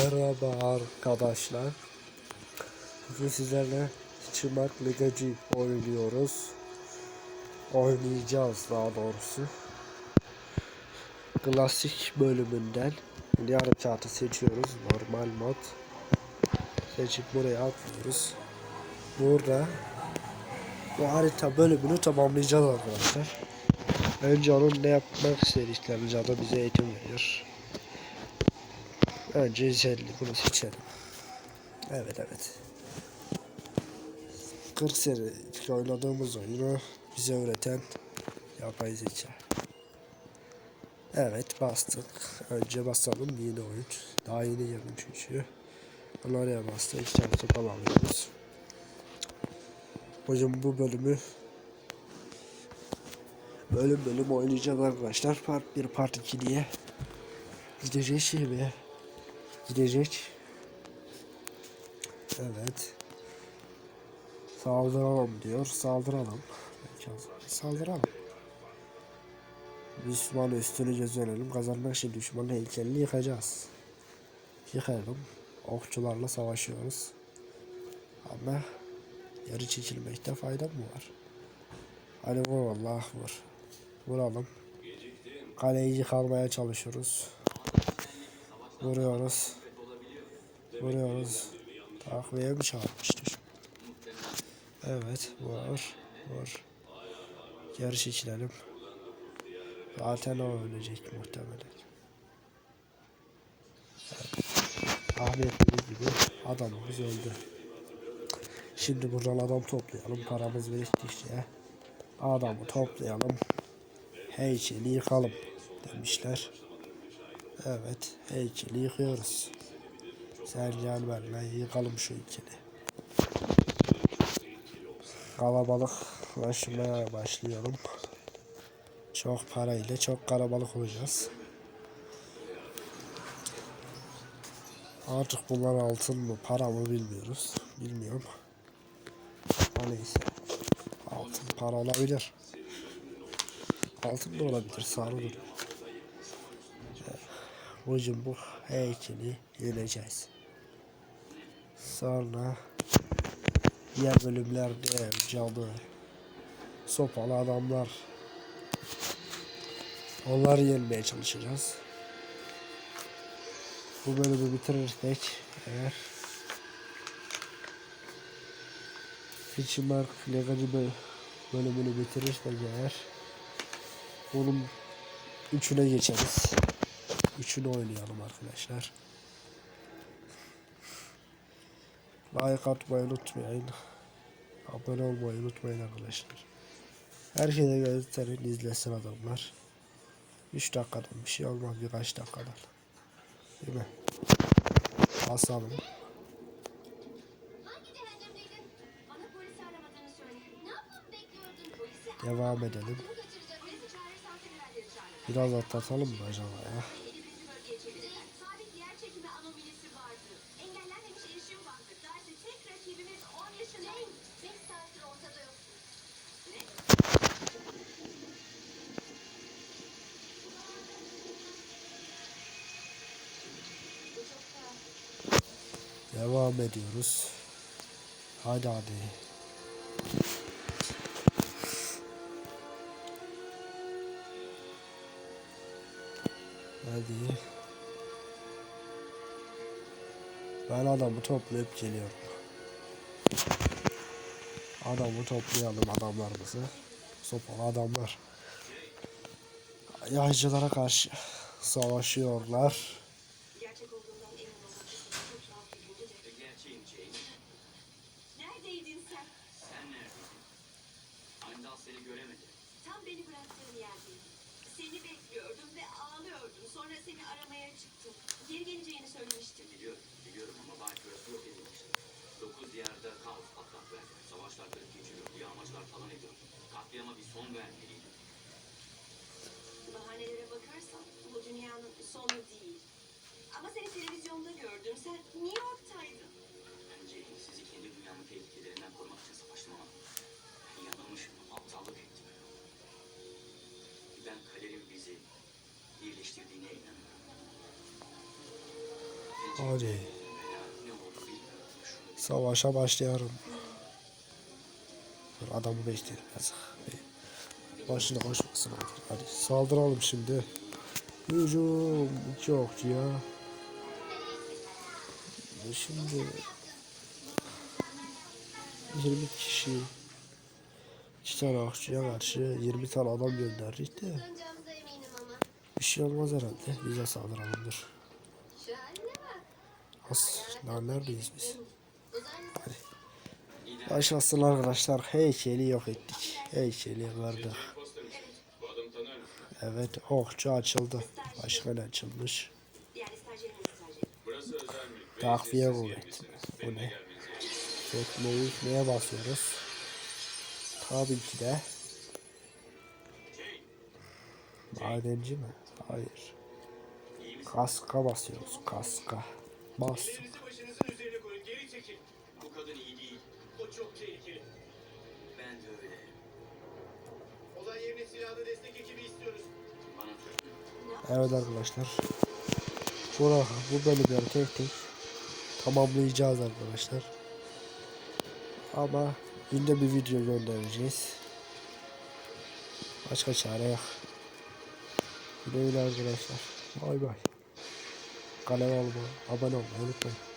Merhaba arkadaşlar. Bugün sizlerle Çımak Legacı oynuyoruz. Oynayacağız daha doğrusu. Klasik bölümünden yarı çatı seçiyoruz. Normal mod. Seçip buraya atlıyoruz. Burada bu harita bölümünü tamamlayacağız arkadaşlar. Önce onun ne yapmak istediklerini cadı bize eğitim veriyor. Önce izleyelim bunu seçelim. Evet evet. 40 sene oynadığımız oyunu bize öğreten yapay zeka. Evet bastık. Önce basalım yeni oyun. Daha yeni girdim çünkü. Oraya bastık. İki tane top alıyoruz. Hocam bu bölümü bölüm bölüm oynayacağız arkadaşlar. Part 1 part 2 diye gideceğiz şimdi. Gidecek. Evet. Saldıralım diyor. Saldıralım. Saldıralım. Düşman üstünü gözlenelim. Kazanmak için düşmanın heykelini yıkacağız. Yıkayalım. Okçularla savaşıyoruz. Ama yarı çekilmekte fayda mı var? Hadi vur Allah vur. Vuralım. Kaleyi yıkalmaya çalışıyoruz. Vuruyoruz. Vuruyoruz. Takviye mi çarpmıştır? Evet, vur, vur. Geri çekilelim. Zaten o ölecek muhtemelen. Evet. Ahmet dediği gibi adamımız öldü. Şimdi buradan adam toplayalım. Paramız biriktikçe adamı toplayalım. Heykeli yıkalım demişler. Evet, heykeli yıkıyoruz. Sercan benimle yıkalım şu heykeli. Kalabalıklaşmaya başlayalım. Çok parayla çok kalabalık olacağız. Artık bunlar altın mı para mı bilmiyoruz. Bilmiyorum. Ama neyse. Altın para olabilir. Altın da olabilir. Sarı da Bugün bu heykeli yeneceğiz. Sonra diğer bölümlerde cadı, sopalı adamlar onları yenmeye çalışacağız. Bu bölümü bitirirsek eğer Fitchmark Legacı bölümünü bitirirsek eğer bunun üçüne geçeriz. Üçünü oynayalım arkadaşlar. Like atmayı unutmayın. Abone olmayı unutmayın arkadaşlar. Herkese gösterin izlesin adamlar. 3 dakikadan bir şey olmaz birkaç dakikadan. Değil mi? Basalım. Devam edelim. Biraz atlatalım mı acaba ya? Devam ediyoruz. Hadi hadi. Hadi. Ben adamı toplayıp geliyorum. Adamı toplayalım adamlarımızı. Sopalı adamlar. Yaycılara karşı savaşıyorlar. Neredeydin sen? Sen neredeydin? Anidal seni göremedi. Tam beni bıraktığın yerdeyim. Seni bekliyordum ve ağlıyordum. Sonra seni aramaya çıktım. Geri geleceğini söylemiştin. Biliyorum, biliyorum ama Valkyrie'si yok edilmişti. Dokuz yerde kaos patlak verdi. Savaşlar kırıp geçiyor, yağmacılar falan ediyor. Katliama bir son vermeliydi. Bahanelere bakarsan bu dünyanın sonu değil. Ama seni televizyonda gördüm. Sen New York'taydın. Ben kaderin bizi birleştirdiğine inanıyorum. Hadi. Savaşa başlayalım. Dur adamı bekleyelim. Başına koşmasın hadi. Saldıralım şimdi. Hücum. İki okçuya. Şimdi 20 kişi iki tane okçuya karşı 20 tane adam gönderdik de. Bir şey olmaz herhalde. Bize saldıralım dur. Şu haline bak. As, lan neredeyiz biz? Hadi. Başlasın arkadaşlar. Heykeli yok ettik. Heykeli kırdık. Evet okçu açıldı. Başka ne açılmış? Takviye kuvveti. Bu ne? Tekmeyi neye basıyoruz? Tabii ki de. Madenci mi? Hayır. Kaska basıyoruz. Kaska. Bas. Elinizi başınızın üzerine koyun. Geri çekil. Bu kadın iyi değil. O çok tehlikeli. Ben de öyle. Olay yerine silahlı destek ekibi istiyoruz. Evet arkadaşlar. Bura, bu bölümleri tek tek tamamlayacağız arkadaşlar. Ama günde bir video göndereceğiz. Başka çare yok. Güle arkadaşlar. Bay bay. Kanala abone olmayı unutmayın.